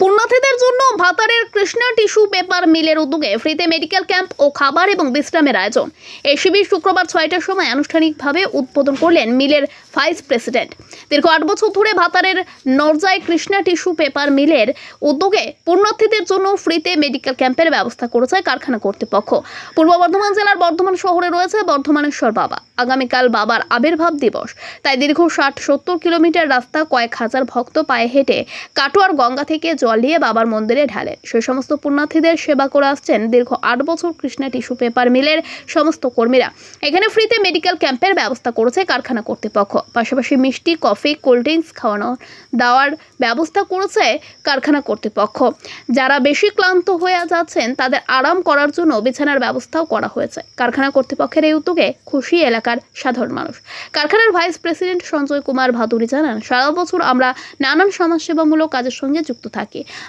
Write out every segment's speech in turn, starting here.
পুণ্যার্থীদের জন্য ভাতারের Krishna tissue paper মিলের উদ্যোগে ফ্রিতে মেডিকেল ক্যাম্প ও খাবার এবং বিশ্রামের আয়োজন। এই শিবির শুক্রবার ছয়টার সময় আনুষ্ঠানিকভাবে উদ্বোধন করলেন মিলের ভাইস প্রেসিডেন্ট। দীর্ঘ আট বছর ধরে ভাতারের নরজায় কৃষ্ণা টিস্যু পেপার মিলের উদ্যোগে পুণ্যার্থীদের জন্য ফ্রিতে মেডিকেল ক্যাম্পের ব্যবস্থা করেছে কারখানা কর্তৃপক্ষ। পূর্ব বর্ধমান জেলার বর্ধমান শহরে রয়েছে বর্ধমানেশ্বর বাবা। আগামীকাল বাবার আবির্ভাব দিবস। তাই দীর্ঘ ষাট সত্তর কিলোমিটার রাস্তা কয়েক হাজার ভক্ত পায়ে হেঁটে কাটোয়ার গঙ্গা থেকে জল নিয়ে বাবার মন্দিরে ঢালে। সেই সমস্ত পুণ্যার্থীদের সেবা করে আসছেন দীর্ঘ আট বছর কৃষ্ণা টিস্যু পেপার মিলের সমস্ত কর্মীরা। এখানে ফ্রিতে মেডিকেল ক্যাম্পের ব্যবস্থা করেছে কারখানা কর্তৃপক্ষ। পাশাপাশি মিষ্টি, কফি, কোল্ড ড্রিঙ্কস খাওয়ানো দেওয়ার ব্যবস্থা করেছে কারখানা কর্তৃপক্ষ। যারা বেশি ক্লান্ত হয়ে যাচ্ছেন, তাদের আরাম করার জন্য বিছানার ব্যবস্থাও করা হয়েছে। কারখানা কর্তৃপক্ষের এই উদ্যোগে খুশি এলাকার সাধারণ মানুষ। কারখানার ভাইস প্রেসিডেন্ট সঞ্জয় কুমার ভাদুরী জানান, সারা বছর আমরা নানান সমাজসেবামূলক কাজের সঙ্গে যুক্ত থাকি।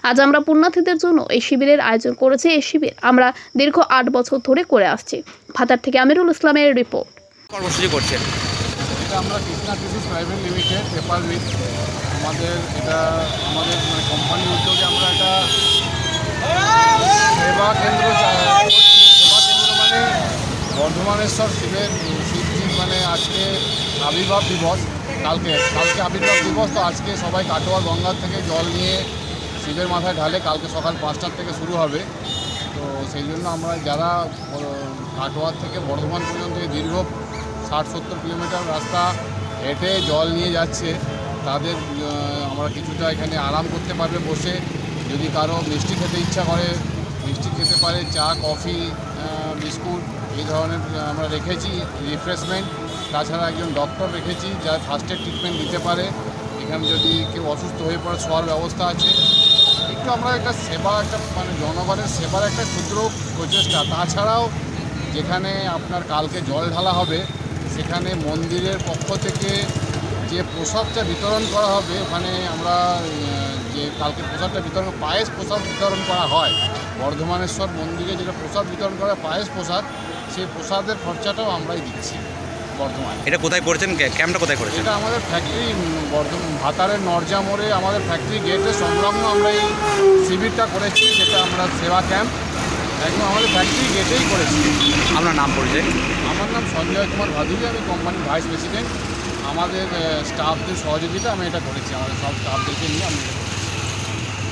আজ আমরা পুণ্যার্থীদের জন্য এই শিবিরের আয়োজন করেছি। এই শিবির আমরা দীর্ঘ আট বছর ধরে করে আসছি। ভাতার থেকে আমিরুল ইসলামের রিপোর্ট। কর্মসূচি করছেন। এটা আমরা কৃষ্ণা কৃষি প্রাইভেট লিমিটেড পেপার মিল আমাদের এটা আমাদের মানে কোম্পানির উদ্যোগে আমরা এটা সেবা কেন্দ্র সেবা কেন্দ্র মানে বর্ধমানেশ্বর শিবের শিবজি মানে আজকে আবির্ভাব দিবস। কালকে কালকে আবির্ভাব দিবস তো আজকে সবাই কাটোয়া গঙ্গার থেকে জল নিয়ে শিবের মাথায় ঢালে কালকে সকাল পাঁচটার থেকে শুরু হবে। তো সেই জন্য আমরা যারা কাটোয়ার থেকে বর্ধমান পর্যন্ত দীর্ঘ ষাট সত্তর কিলোমিটার রাস্তা হেঁটে জল নিয়ে যাচ্ছে, তাদের আমরা কিছুটা এখানে আরাম করতে পারবে বসে। যদি কারও মিষ্টি খেতে ইচ্ছা করে, মিষ্টি খেতে পারে, চা, কফি বিস্কুট, এই ধরনের আমরা রেখেছি রিফ্রেশমেন্ট তাছাড়া একজন ডক্টর রেখেছি, যা ফার্স্ট এড ট্রিটমেন্ট দিতে পারে। এখানে যদি কেউ অসুস্থ হয়ে পড়ে শোয়ার ব্যবস্থা আছে একটু আমরা একটা সেবা, একটা মানে জনগণের সেবার একটা ক্ষুদ্র প্রচেষ্টা। তাছাড়াও যেখানে আপনার কালকে জল ঢালা হবে, সেখানে মন্দিরের পক্ষ থেকে যে প্রসাদটা বিতরণ করা হবে, ওখানে আমরা যে কালকে প্রসাদটা বিতরণ, পায়েস প্রসাদ বিতরণ করা হয়, বর্ধমানেশ্বর মন্দিরে যেটা প্রসাদ বিতরণ করা হয়, পায়েস প্রসাদ, সেই প্রসাদের খরচাটাও আমরাই দিচ্ছি। বর্ধমানে। এটা কোথায় করেছেন ক্যাম্পটা কোথায় করেছেন? এটা আমাদের ফ্যাক্টরি বর্ধমান ভাতারের নরজা মোড়ে আমাদের ফ্যাক্টরি গেটের সংলগ্ন আমরা এই শিবিরটা করেছি যেটা আমরা সেবা ক্যাম্প একদম আমাদের ফ্যাক্টরি গেটেই করেছি। আপনার নাম পরিচয়? আমার নাম সঞ্জয় কুমার ভাদুরী আমি কোম্পানির ভাইস প্রেসিডেন্ট আমাদের স্টাফদের সহযোগিতা আমি এটা করেছি আমাদের সব স্টাফদেরকে নিয়ে আমি।